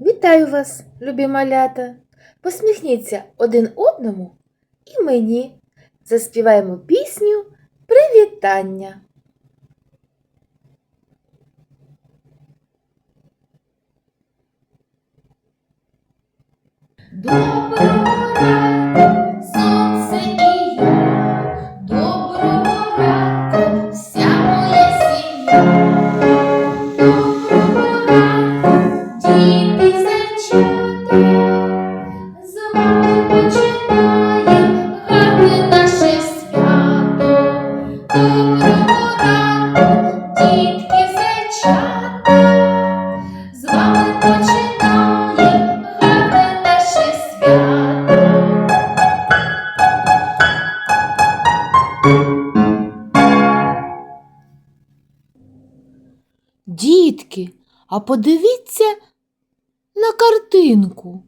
Вітаю вас, любі малята! Посміхніться один одному і мені. Заспіваємо пісню Привітання. Доброго подивіться на картинку.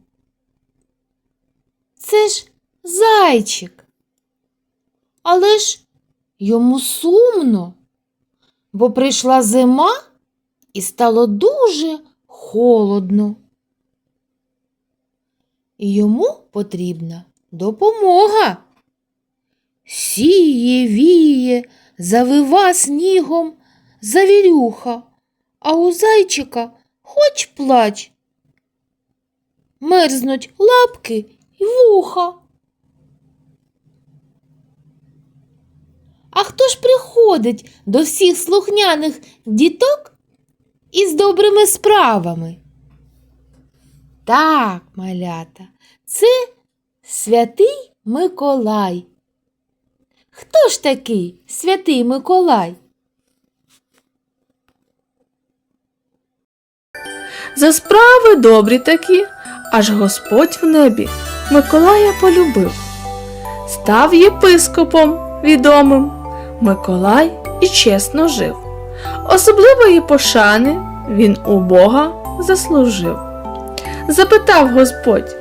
Це ж зайчик. Але ж йому сумно, бо прийшла зима і стало дуже холодно. І йому потрібна допомога. Сіє, віє, завива снігом завірюха, а у зайчика хоч плач. Мерзнуть лапки й вуха. А хто ж приходить до всіх слухняних діток із добрими справами? Так, малята, це святий Миколай. Хто ж такий святий Миколай? За справи добрі такі, аж Господь в небі Миколая полюбив. Став єпископом відомим, Миколай і чесно жив. Особливої пошани він у Бога заслужив. Запитав Господь,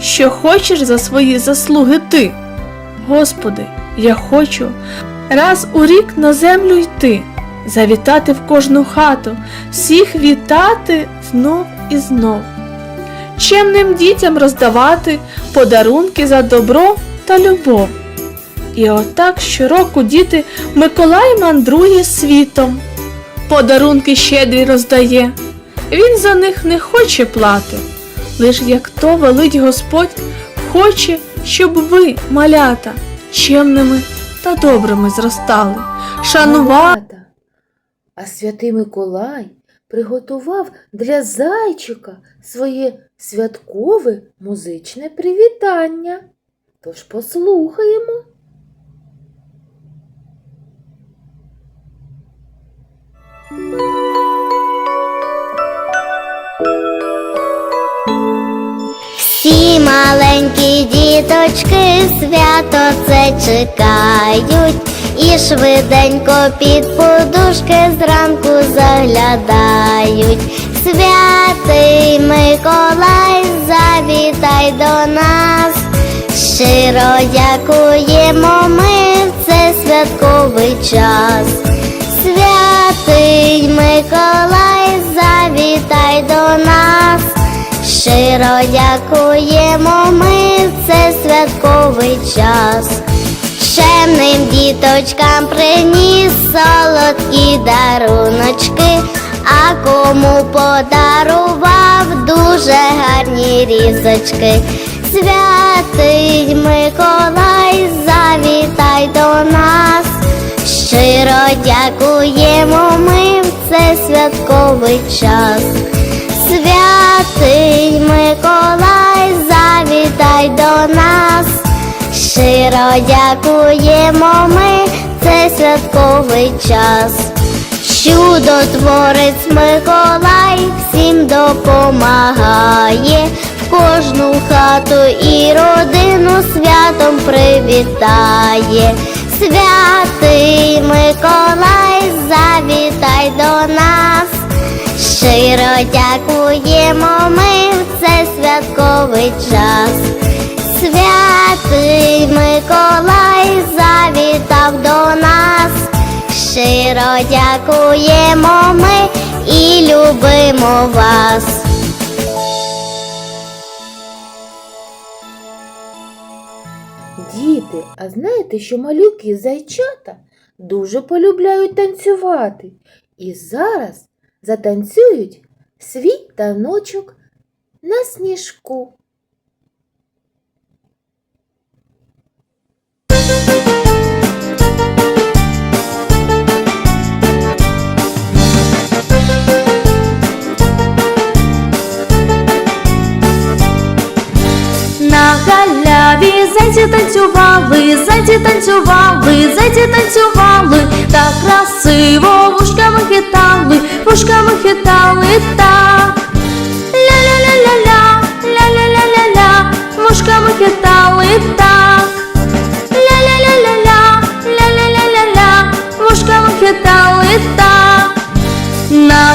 що хочеш за свої заслуги ти? Господи, я хочу раз у рік на землю йти, завітати в кожну хату, всіх вітати знов і знов. Чемним дітям роздавати подарунки за добро та любов. І отак щороку діти Миколай мандрує світом, подарунки щедрі роздає. Він за них не хоче плати, лиш як то велить Господь, хоче, щоб ви, малята, чемними та добрими зростали, шанували. Малята, А святий Миколай приготував для зайчика своє святкове музичне привітання. Тож послухаємо. Всі маленькі діточки свято це чекають, і швиденько під подушки зранку заглядають. Святий Миколай, завітай до нас. Щиро дякуємо ми в цей святковий час. Святий Миколай, завітай до нас. Щиро дякуємо ми в цей святковий час. Чемним діточкам приніс солодкі даруночки, а кому подарував дуже гарні різочки. Святий Миколай, завітай до нас. Щиро дякуємо ми в цей святковий час. Святий Миколай, Щиро дякуємо ми в цей святковий час. Чудотворець Миколай всім допомагає, в кожну хату і родину святом привітає. Святий Миколай, завітай до нас. Щиро дякуємо ми в цей святковий час. Святий Миколай завітав до нас, щиро дякуємо ми і любимо вас. Діти, а знаєте, що малюки і зайчата дуже полюбляють танцювати і зараз затанцюють свій таночок на сніжку. Зайці танцювали, зайці танцювали, так красиво вушками хитали, вушками хитали так. Ля-ля-ля-ля-ля, ля-ля-ля-ля-ля, вушками хитали так. Ля-ля-ля-ля-ля, ля-ля-ля-ля-ля, вушками хитали так. На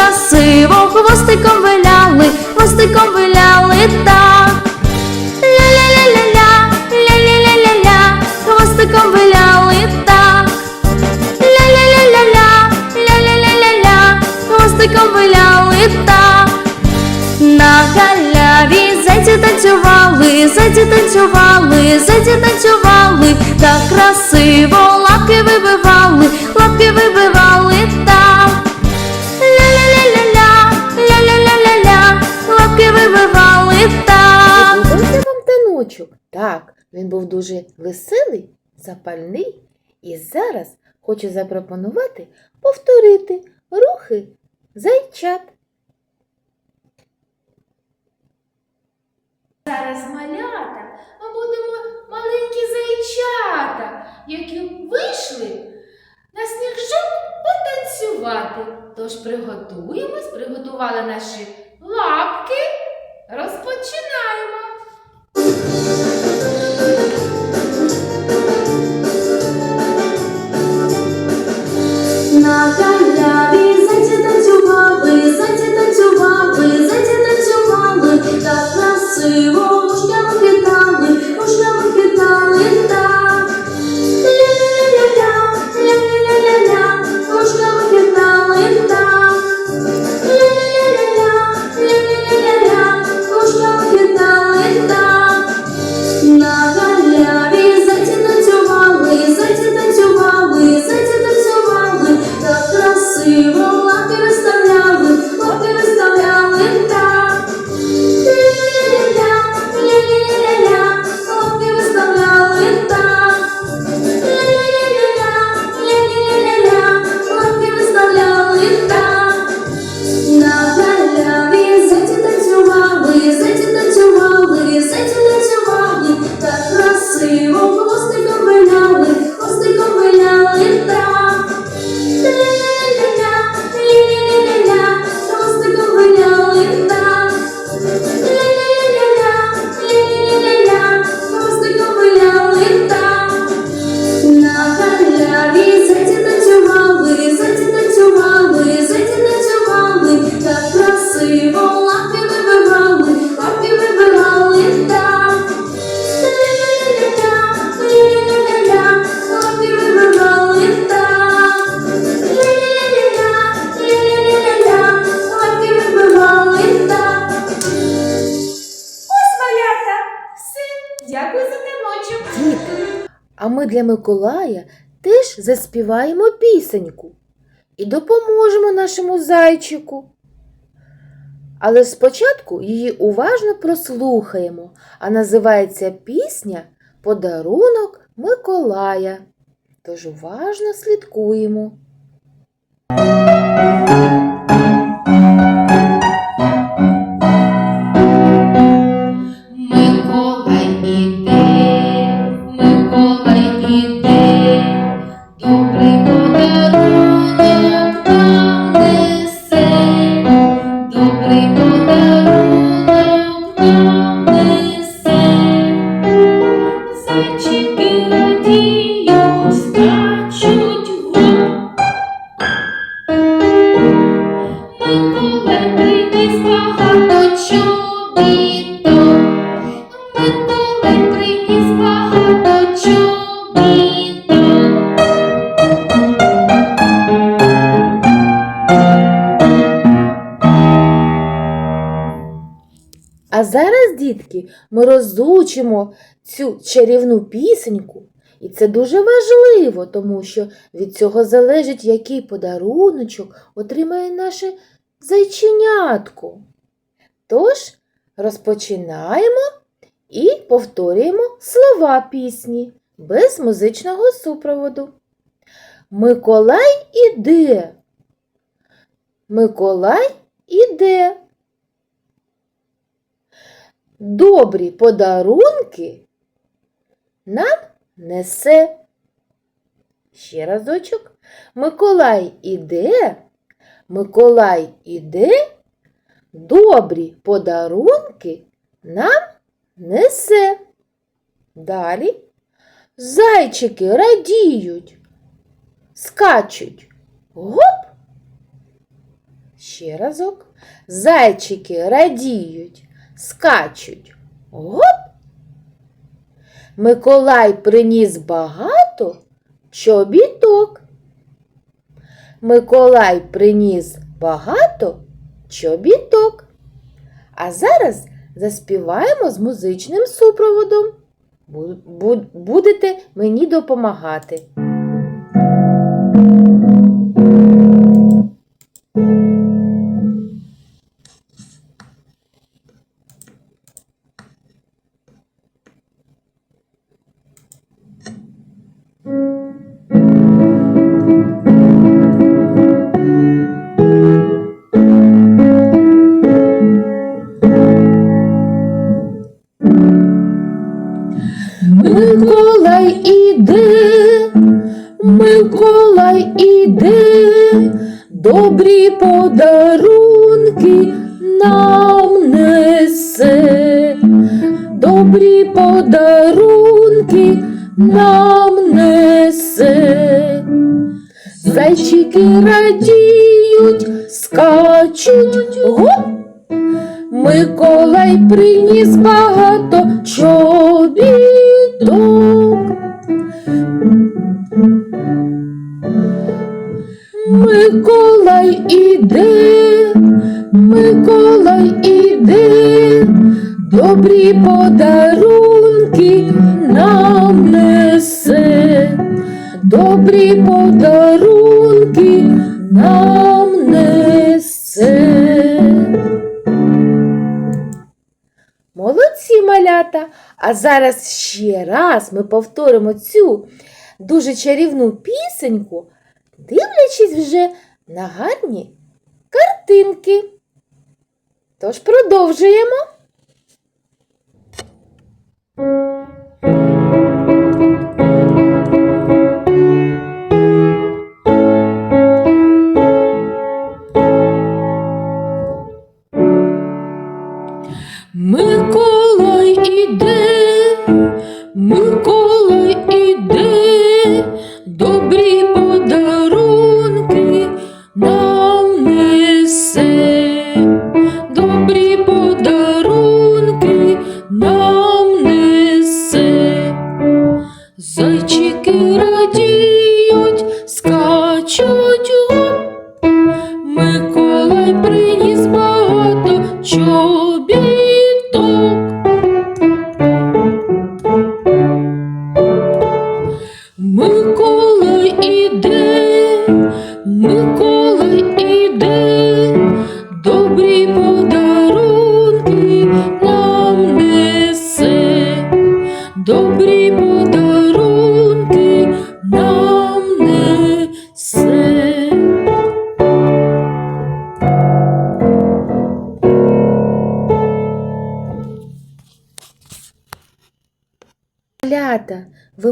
таночок? Так, він був дуже веселий, запальний. І зараз хочу запропонувати повторити рухи зайчат. Зараз малята, ми будемо маленькі зайчата, які вийшли на сніжок потанцювати. Тож приготуємось, приготували наші лапки. Розпочинаємо. Ми для Миколая теж заспіваємо пісеньку і допоможемо нашому зайчику. Але спочатку її уважно прослухаємо, а називається пісня Подарунок Миколая. Тож уважно слідкуємо. Дітки, ми розучимо цю чарівну пісеньку. І це дуже важливо, тому що від цього залежить, який подаруночок отримає наше зайченятко. Тож розпочинаємо і повторюємо слова пісні без музичного супроводу. Миколай іде. Миколай іде. Добрі подарунки нам несе. Ще разочок. Миколай іде. Миколай іде. Добрі подарунки нам несе. Далі зайчики радіють, скачуть. Гоп. Ще разок. Зайчики радіють, скачуть. Гоп. Миколай приніс багато чобіток. Миколай приніс багато чобіток. А зараз заспіваємо з музичним супроводом. Бу- бу- Будете мені допомагати. Добрі подарунки нам несе, добрі подарунки нам несе. Зайчики радіють, скачуть, гоп, Миколай приніс багато чобіток. Миколай іде, Миколай іде, добрі подарунки нам несе, добрі подарунки нам несе. Молодці малята! А зараз ще раз ми повторимо цю дуже чарівну пісеньку, дивлячись вже на гарні картинки. Тож продовжуємо.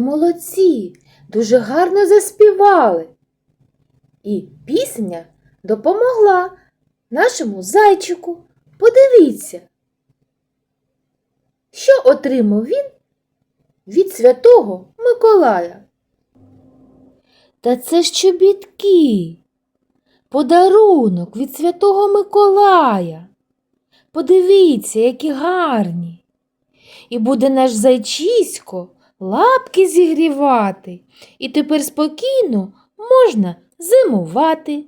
Молодці, дуже гарно заспівали. І пісня допомогла нашому зайчику. Подивіться, що отримав він від святого Миколая. Та це ж подарунок від святого Миколая. Подивіться, які гарні. І буде наш зайчисько лапки зігрівати, і тепер спокійно можна зимувати.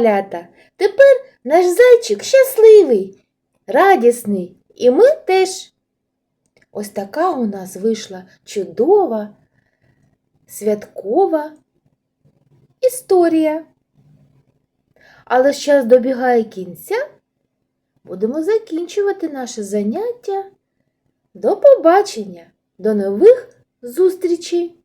Малята. Тепер наш зайчик щасливий, радісний, і ми теж. Ось така у нас вийшла чудова, святкова історія. Але час добігає кінця. Будемо закінчувати наше заняття. До побачення, до нових зустрічей!